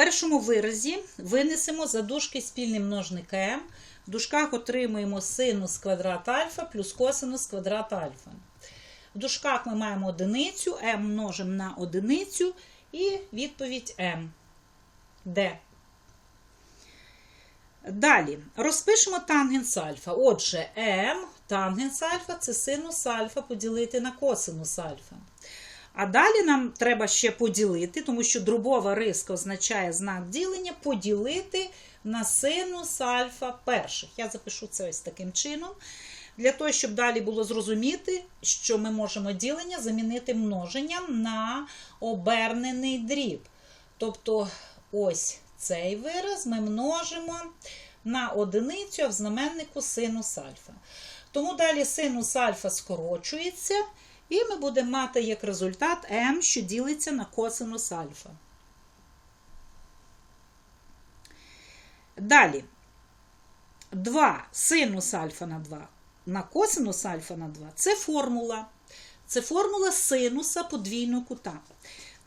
першому виразі винесемо за дужки спільний множник. В дужках отримуємо синус квадрат альфа плюс косинус квадрат альфа. В дужках ми маємо одиницю, m множимо на одиницю і відповідь m. Де? Далі розпишемо тангенс альфа. Отже, m тангенс альфа це синус альфа поділити на косинус альфа. А далі нам треба ще поділити, тому що дробова риска означає знак ділення, поділити на синус альфа перших. Я запишу це ось таким чином. Для того, щоб далі було зрозуміти, що ми можемо ділення замінити множенням на обернений дріб. Тобто, ось цей вираз ми множимо на одиницю в знаменнику синус альфа. Тому далі синус альфа скорочується, і ми будемо мати як результат m, що ділиться на косинус альфа. Далі 2 синус альфа на 2 на косинус альфа на 2 це формула. Це формула синуса подвійного кута.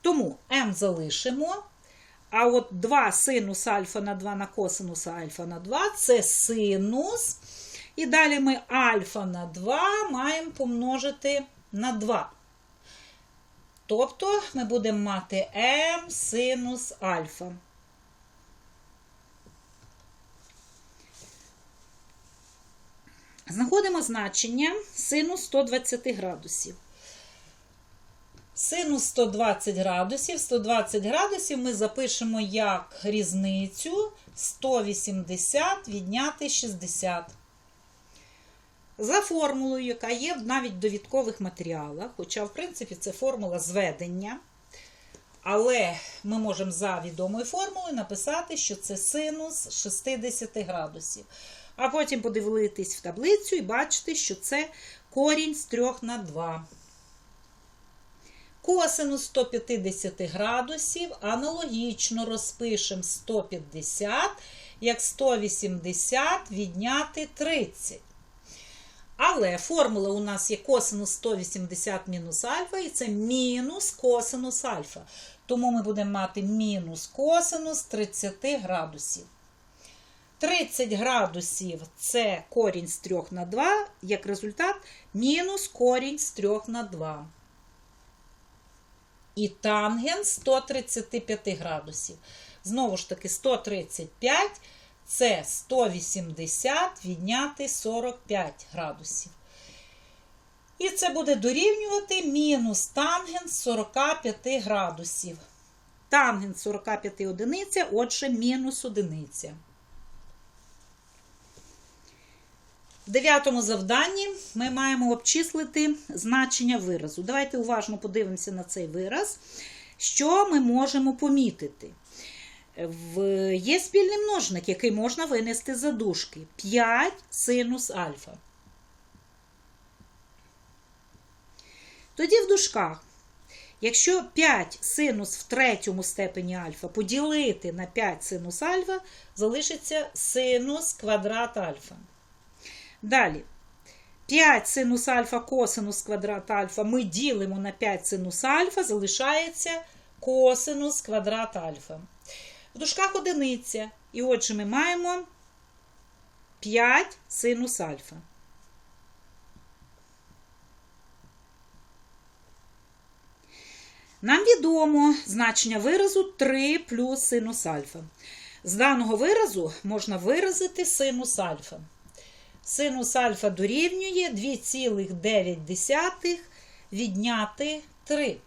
Тому m залишимо. А от 2 синус альфа на 2 на косинус альфа на 2 це синус. І далі ми альфа на 2 маємо помножити на 2. Тобто ми будемо мати m синус альфа. Знаходимо значення синус 120 градусів. Синус 120 градусів. 120 градусів ми запишемо як різницю 180 відняти 60. За формулою, яка є навіть в довідкових матеріалах, хоча, в принципі, це формула зведення. Але ми можемо за відомою формулою написати, що це синус 60 градусів. А потім подивитись в таблицю і бачити, що це корінь з 3 на 2. Косинус 150 градусів аналогічно розпишемо 150, як 180 відняти 30. Але формула у нас є косинус 180 мінус альфа, і це мінус косинус альфа. Тому ми будемо мати мінус косинус 30 градусів. 30 градусів це корінь з 3 на 2, як результат, мінус корінь з 3 на 2. І тангенс 135 градусів. Знову ж таки, 135 це 180 відняти 45 градусів. І це буде дорівнювати мінус тангенс 45 градусів. Тангенс 45 одиниця, отже, мінус одиниця. В дев'ятому завданні ми маємо обчислити значення виразу. Давайте уважно подивимося на цей вираз. Що ми можемо помітити? В... Є спільний множник, який можна винести за дужки. 5 синус альфа. Тоді в дужках, якщо 5 синус в третьому степені альфа поділити на 5 синус альфа, залишиться синус квадрат альфа. Далі. 5 синус альфа косинус квадрат альфа ми ділимо на 5 синус альфа, залишається косинус квадрат альфа. В дужках одиниця. І отже, ми маємо 5 синус альфа. Нам відомо значення виразу 3 плюс синус альфа. З даного виразу можна виразити синус альфа. Синус альфа дорівнює 2,9 відняти 3.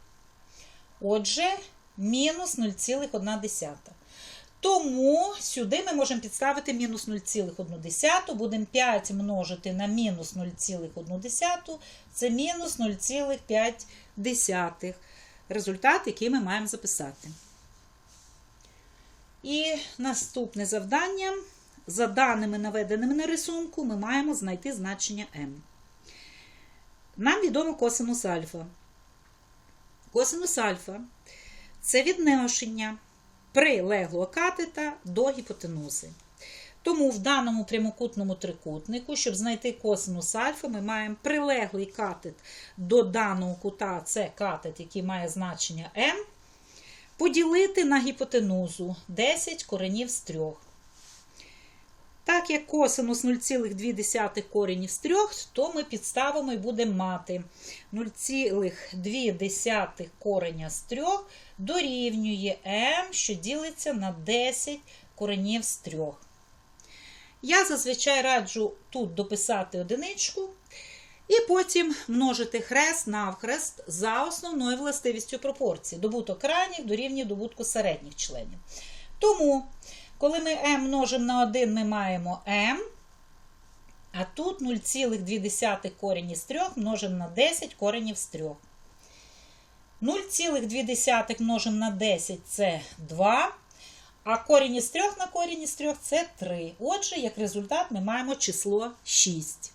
Отже, мінус 0,1. Тому сюди ми можемо підставити мінус 0,1. Будемо 5 множити на мінус 0,1. Це мінус 0,5. Результат, який ми маємо записати. І наступне завдання. За даними, наведеними на рисунку, ми маємо знайти значення m. Нам відомо косинус альфа. Косинус альфа це відношення прилеглого катета до гіпотенузи. Тому в даному прямокутному трикутнику, щоб знайти косинус альфа, ми маємо прилеглий катет до даного кута, це катет, який має значення m. Поділити на гіпотенузу 10 коренів з 3. Так як косинус 0,2 коренів з 3, то ми підставимо і будемо мати 0,2 кореня з 3 дорівнює m, що ділиться на 10 коренів з 3. Я зазвичай раджу тут дописати одиничку і потім множити хрест навхрест за основною властивістю пропорції. Добуток крайніх дорівнює добутку середніх членів. Тому, коли ми m множимо на 1, ми маємо m, а тут 0,2 корінь із 3 множимо на 10 коренів з 3. 0,2 множимо на 10 це 2. А корінь із 3 на корінь із 3 це 3. Отже, як результат, ми маємо число 6.